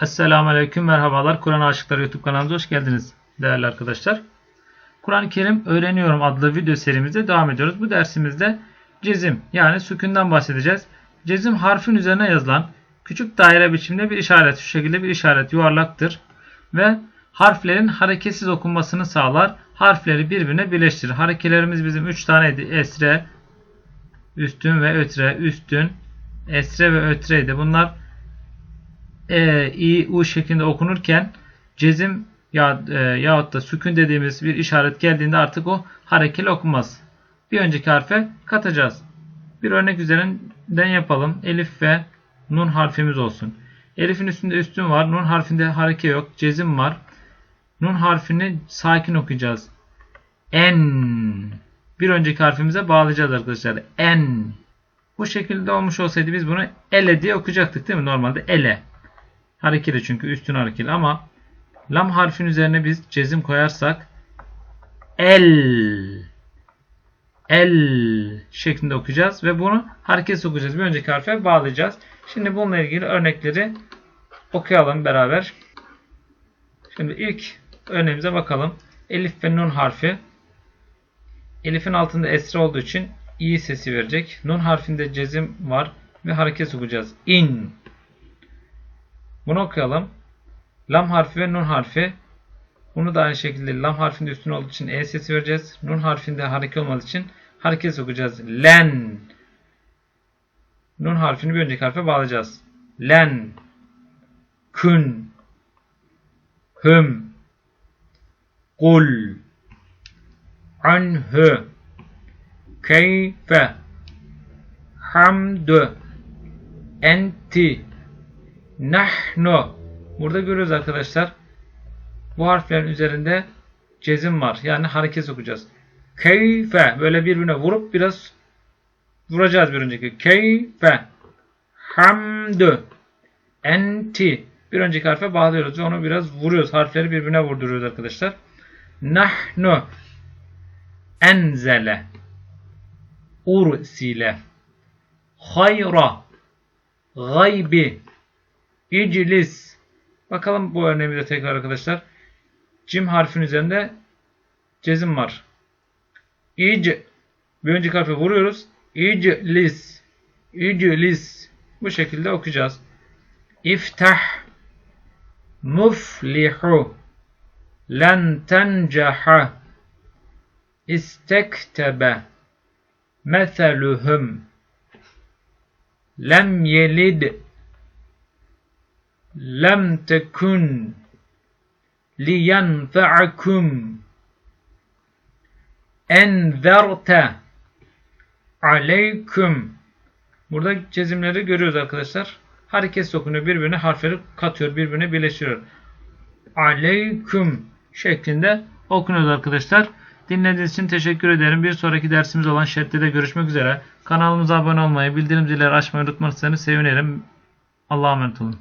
Esselamu Aleyküm, merhabalar. Kur'an Aşıkları YouTube kanalımıza hoş geldiniz değerli arkadaşlar. Kur'an-ı Kerim Öğreniyorum adlı video serimizde devam ediyoruz. Bu dersimizde cezim yani sükünden bahsedeceğiz. Cezim harfin üzerine yazılan küçük daire biçimde bir işaret. Şu şekilde bir işaret yuvarlaktır. Ve harflerin hareketsiz okunmasını sağlar. Harfleri birbirine birleştirir. Harekelerimiz bizim 3 taneydi. Esre, üstün ve ötre, üstün, esre ve ötreydi. Bunlar e, i, u şeklinde okunurken cezim ya, e, yahut da sükun dediğimiz bir işaret geldiğinde artık o harekeli okunmaz. Bir önceki harfe katacağız. Bir örnek üzerinden yapalım. Elif ve nun harfimiz olsun. Elif'in üstünde üstün var. Nun harfinde hareke yok. Cezim var. Nun harfini sakin okuyacağız. En. Bir önceki harfimize bağlayacağız arkadaşlar. En. Bu şekilde olmuş olsaydı biz bunu ele diye okuyacaktık değil mi? Normalde ele. Harekeli çünkü üstün harekeli ama lam harfin üzerine biz cezim koyarsak el el şeklinde okuyacağız ve bunu hareket okuyacağız. Bir önceki harfe bağlayacağız. Şimdi bununla ilgili örnekleri okuyalım beraber. Şimdi ilk örneğimize bakalım. Elif ve nun harfi. Elif'in altında esre olduğu için i sesi verecek. Nun harfinde cezim var ve hareket okuyacağız. İn. Bunu okuyalım. Lam harfi ve nun harfi. Bunu da aynı şekilde lam harfinde üstün olduğu için e sesi vereceğiz. Nun harfinde hareket olmadığı için hareket okuyacağız. Len. Nun harfini bir önceki harfe bağlayacağız. Len. Kün. Hüm. Kul. Anhü. Keyfe. Hamdü. Enti. Nahnu. Burada görüyoruz arkadaşlar. Bu harflerin üzerinde cezim var. Yani hareket okuyacağız. Keyfe. Böyle birbirine vurup biraz vuracağız bir önceki. Keyfe. Hamdü. Enti. Bir önceki harfe bağlıyoruz ve onu biraz vuruyoruz. Harfleri birbirine vurduruyoruz arkadaşlar. Nahnu. Enzele. Ursile. Hayra. Gaybi. İclis. Bakalım bu örneğimize tekrar arkadaşlar. Cim harfin üzerinde cezim var. İc. Bir önceki harfe vuruyoruz. İclis. İclis. Bu şekilde okuyacağız. İftah. Muflihu. Len tencaha. İstektebe. Meseluhum. Lem yelid. Lem tekun liyenfa'akum enzerte aleyküm Burada çizimleri görüyoruz arkadaşlar. Hareket okunuyor. Birbirine harfleri katıyor. Birbirine birleştiriyor. Aleyküm şeklinde okunuyor arkadaşlar. Dinlediğiniz için teşekkür ederim. Bir sonraki dersimiz olan şeddede görüşmek üzere. Kanalımıza abone olmayı, bildirim zilleri açmayı unutmazsanız sevinirim. Allah'a emanet olun.